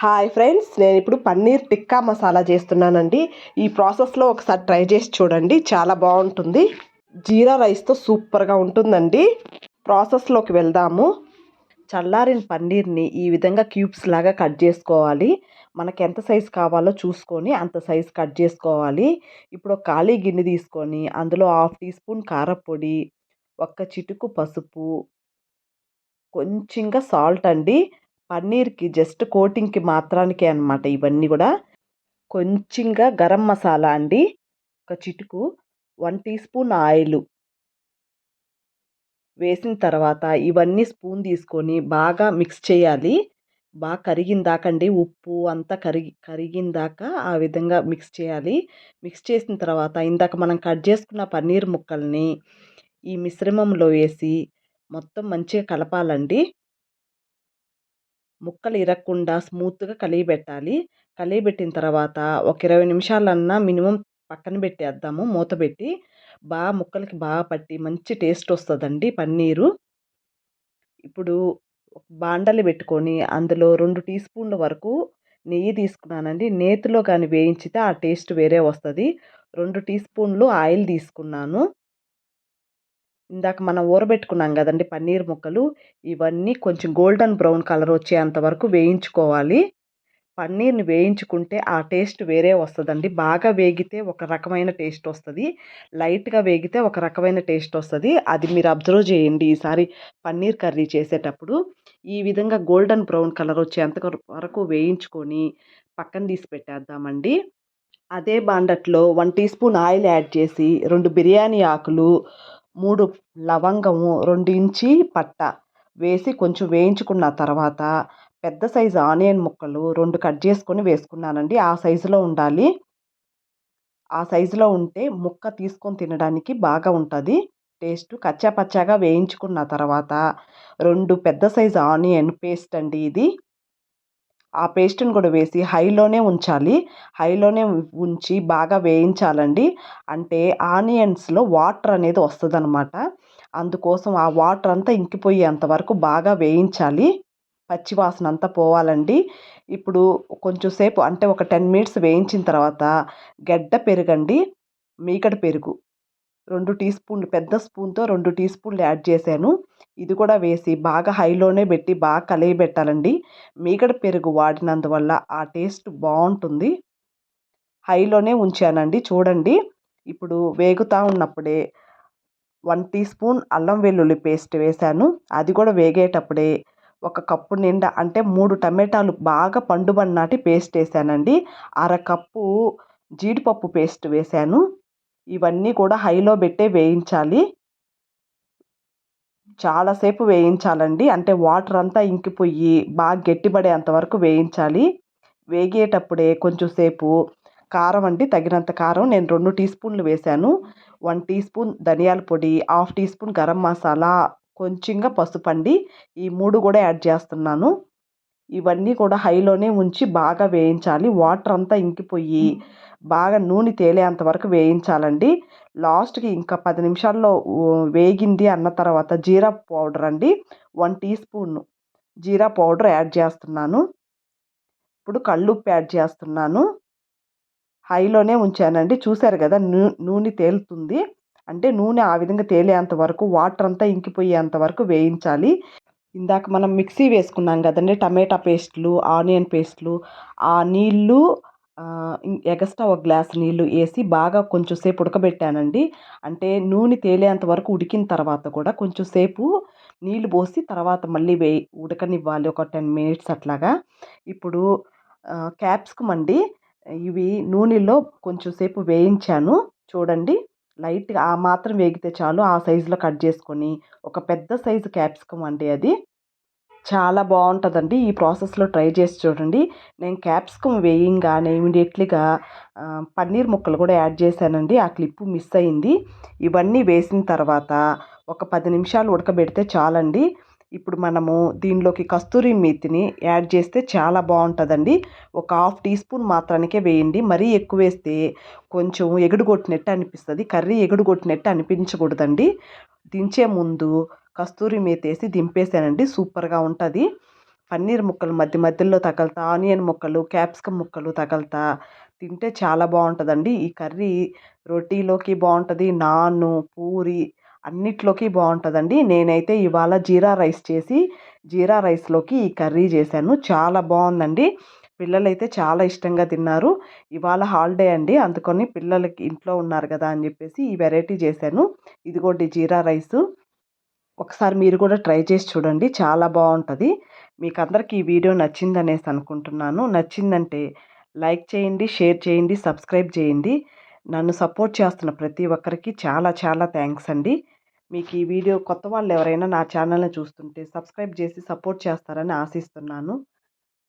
Hi friends నేను ఇప్పుడు పన్నీర్ టిక్కా మసాలా చేస్తున్నానండి. ఈ ప్రాసెస్లో ఒకసారి ట్రై చేసి చూడండి చాలా బాగుంటుంది. జీరా రైస్తో సూపర్గా ఉంటుందండి. ప్రాసెస్లోకి వెళ్దాము. చల్లారిన పన్నీర్ని ఈ విధంగా క్యూబ్స్ లాగా కట్ చేసుకోవాలి. మనకి ఎంత సైజు కావాలో చూసుకొని అంత సైజు కట్ చేసుకోవాలి. ఇప్పుడు ఒక ఖాళీ గిన్నె తీసుకొని అందులో హాఫ్ టీ స్పూన్ కారపొడి ఒక్క చిటుకు పసుపు కొంచెంగా సాల్ట్ అండి. పన్నీర్కి జస్ట్ కోటింగ్కి మాత్రానికే అనమాట ఇవన్నీ కూడా. కొంచెంగా గరం మసాలా అండి ఒక చిటుకు వన్ టీ స్పూన్ ఆయిల్. వేసిన తర్వాత ఇవన్నీ స్పూన్ తీసుకొని బాగా మిక్స్ చేయాలి. బాగా కరిగిందాకండి ఉప్పు అంతా కరిగి కరిగిందాక ఆ విధంగా మిక్స్ చేయాలి. మిక్స్ చేసిన తర్వాత ఇందాక మనం కట్ చేసుకున్న పన్నీర్ ముక్కల్ని ఈ మిశ్రమంలో వేసి మొత్తం మంచిగా కలపాలండి. ముక్కలు ఇరగకుండా స్మూత్గా కలియబెట్టాలి. కలియబెట్టిన తర్వాత ఒక ఇరవై నిమిషాలన్నా మినిమం పక్కన పెట్టేద్దాము మూత పెట్టి. బాగా ముక్కలకి బాగా పట్టి మంచి టేస్ట్ వస్తుందండి పన్నీరు. ఇప్పుడు బాండలు పెట్టుకొని అందులో రెండు టీ స్పూన్ల వరకు నెయ్యి తీసుకున్నానండి. నేతిలో కానీ వేయించితే ఆ టేస్ట్ వేరే వస్తుంది. రెండు టీ స్పూన్లు ఆయిల్ తీసుకున్నాను. ఇందాక మనం ఊరబెట్టుకున్నాం కదండి పన్నీర్ ముక్కలు. ఇవన్నీ కొంచెం గోల్డెన్ బ్రౌన్ కలర్ వచ్చేంత వరకు వేయించుకోవాలి. పన్నీర్ని వేయించుకుంటే ఆ టేస్ట్ వేరే వస్తుందండి. బాగా వేగితే ఒక రకమైన టేస్ట్ వస్తుంది. లైట్గా వేగితే ఒక రకమైన టేస్ట్ వస్తుంది. అది మీరు అబ్జర్వ్ చేయండి ఈసారి పన్నీర్ కర్రీ చేసేటప్పుడు. ఈ విధంగా గోల్డెన్ బ్రౌన్ కలర్ వచ్చేంత వరకు వేయించుకొని పక్కన తీసి పెట్టేద్దామండి. అదే బాండట్లో one teaspoon oil add చేసి రెండు బిర్యానీ ఆకులు మూడు లవంగము రెండు ఇంచి పట్ట వేసి కొంచెం వేయించుకున్న తర్వాత పెద్ద సైజు ఆనియన్ ముక్కలు రెండు కట్ చేసుకొని వేసుకున్నానండి. ఆ సైజులో ఉండాలి. ఆ సైజులో ఉంటే ముక్క తీసుకొని తినడానికి బాగా ఉంటుంది. టేస్ట్ కచ్చా పచ్చాగా వేయించుకున్న తర్వాత రెండు పెద్ద సైజు ఆనియన్ పేస్ట్ అండి ఇది. ఆ పేస్ట్ని కూడా వేసి హైలోనే ఉంచాలి. హైలోనే ఉంచి బాగా వేయించాలండి. అంటే ఆనియన్స్లో వాటర్ అనేది వస్తుంది అనమాట అందుకోసం ఆ వాటర్ అంతా ఇంకిపోయేంత వరకు బాగా వేయించాలి. పచ్చివాసన అంతా పోవాలండి. ఇప్పుడు కొంచెం సేపు అంటే ఒక టెన్ మినిట్స్ వేయించిన తర్వాత గడ్డ పెరుగండి. మీకడ పెరుగు. రెండు టీ స్పూన్లు పెద్ద స్పూన్తో రెండు టీ స్పూన్లు యాడ్ చేశాను. ఇది కూడా వేసి బాగా హైలోనే పెట్టి బాగా కలియబెట్టాలండి. మీగడ పెరుగు వాడినందువల్ల ఆ టేస్ట్ బాగుంటుంది. హైలోనే ఉంచానండి. చూడండి. ఇప్పుడు వేగుతూ ఉన్నప్పుడే వన్ టీ స్పూన్ అల్లం వెల్లుల్లి పేస్ట్ వేశాను. అది కూడా వేగేటప్పుడే ఒక కప్పు నిండా అంటే మూడు టమాటాలు బాగా పండుబడినాటి పేస్ట్ వేసానండి అరకప్పు జీడిపప్పు పేస్ట్ వేశాను. ఇవన్నీ కూడా హైలో పెట్టే వేయించాలి. చాలాసేపు వేయించాలండి. అంటే వాటర్ అంతా ఇంకిపోయి బాగా గట్టిపడేంత వరకు వేయించాలి. వేగేటప్పుడే కొంచెం సేపు. కారం అండి తగినంత కారం. నేను రెండు టీ స్పూన్లు వేశాను. వన్ టీ స్పూన్ ధనియాల పొడి half teaspoon garam masala కొంచెంగా పసుపు అండి. ఈ మూడు కూడా యాడ్ చేస్తున్నాను. ఇవన్నీ కూడా హైలోనే ఉంచి బాగా వేయించాలి. వాటర్ అంతా ఇంకిపోయి బాగా నూనె తేలేంత వరకు వేయించాలండి. లాస్ట్కి ఇంకా పది నిమిషాల్లో వేగింది అన్న తర్వాత జీరా పౌడర్ అండి. వన్ టీ స్పూన్ జీరా పౌడర్ యాడ్ చేస్తున్నాను. ఇప్పుడు కళ్ళుప్పు యాడ్ చేస్తున్నాను. హైలోనే ఉంచానండి. చూశారు కదా నూనె తేలుతుంది. అంటే నూనె ఆ విధంగా తేలేంత వరకు వాటర్ అంతా ఇంకిపోయేంత వరకు వేయించాలి. ఇందాక మనం మిక్సీ వేసుకున్నాం కదండి. టమాటా పేస్ట్లు ఆనియన్ పేస్ట్లు. ఆ నీళ్ళు ఎగస్ట్రా ఒక గ్లాస్ నీళ్ళు వేసి బాగా కొంచెం సేపు ఉడకబెట్టానండి. అంటే నూనె తేలేంత వరకు ఉడికిన తర్వాత కూడా కొంచెం సేపు నీళ్ళు పోసి తర్వాత మళ్ళీ వేయి ఉడకనివ్వాలి. ఒక టెన్ మినిట్స్ అట్లాగా. ఇప్పుడు క్యాప్సికమ్ అండి. ఇవి నూనెలో కొంచెం సేపు వేయించాను. చూడండి. లైట్గా ఆ మాత్రం వేగితే చాలు. ఆ సైజులో కట్ చేసుకొని ఒక పెద్ద సైజు క్యాప్సికమ్ అండి అది. చాలా బాగుంటుందండి ఈ ప్రాసెస్లో ట్రై చేసి చూడండి. నేను క్యాప్సికమ్ వేయంగానే ఇమీడియట్లీగా పన్నీర్ ముక్కలు కూడా యాడ్ చేశానండి. ఆ క్లిప్పు మిస్ అయింది. ఇవన్నీ వేసిన తర్వాత ఒక పది నిమిషాలు ఉడకబెడితే చాలండి. ఇప్పుడు మనము దీనిలోకి కస్తూరి మేతిని యాడ్ చేస్తే చాలా బాగుంటుందండి. ఒక హాఫ్ టీ స్పూన్ మాత్రానికే వేయండి. మరీ ఎక్కువ వేస్తే కొంచెం ఎగుడుగొట్టినట్టు అనిపిస్తుంది. కర్రీ ఎగుడుగొట్టినట్టు అనిపించకూడదండి. దించే ముందు కస్తూరి మేతేసి దింపేసానండి. సూపర్గా ఉంటుంది. పన్నీర్ ముక్కలు మధ్య మధ్యలో తగలతా ఆనియన్ ముక్కలు క్యాప్సికమ్ ముక్కలు తగలతా తింటే చాలా బాగుంటుందండి. ఈ కర్రీ రొటీలోకి బాగుంటుంది. నాన్ పూరి అన్నిట్లోకి బాగుంటుందండి నేనైతే ఇవాళ జీరా రైస్ చేసి జీరా రైస్లోకి ఈ కర్రీ చేశాను. చాలా బాగుందండి పిల్లలైతే చాలా ఇష్టంగా తిన్నారు. ఇవాళ హాలిడే అండి. అందుకని పిల్లలకి ఇంట్లో ఉన్నారు కదా అని చెప్పేసి ఈ వెరైటీ చేశాను. ఇదిగోండి జీరా రైసు. ఒకసారి మీరు కూడా ట్రై చేసి చూడండి. చాలా బాగుంటుంది మీకు అందరికీ ఈ వీడియో నచ్చిందనేసి అనుకుంటున్నాను. నచ్చిందంటే లైక్ చేయండి షేర్ చేయండి సబ్స్క్రైబ్ చేయండి. నన్ను సపోర్ట్ చేస్తున్న ప్రతి ఒక్కరికి చాలా చాలా థ్యాంక్స్ అండి. మీకు ఈ వీడియో కొత్త వాళ్ళు ఎవరైనా నా ఛానల్ని చూస్తుంటే సబ్స్క్రైబ్ చేసి సపోర్ట్ చేస్తారని ఆశిస్తున్నాను.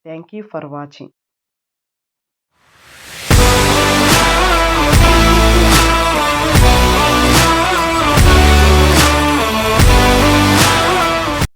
Thank you for watching.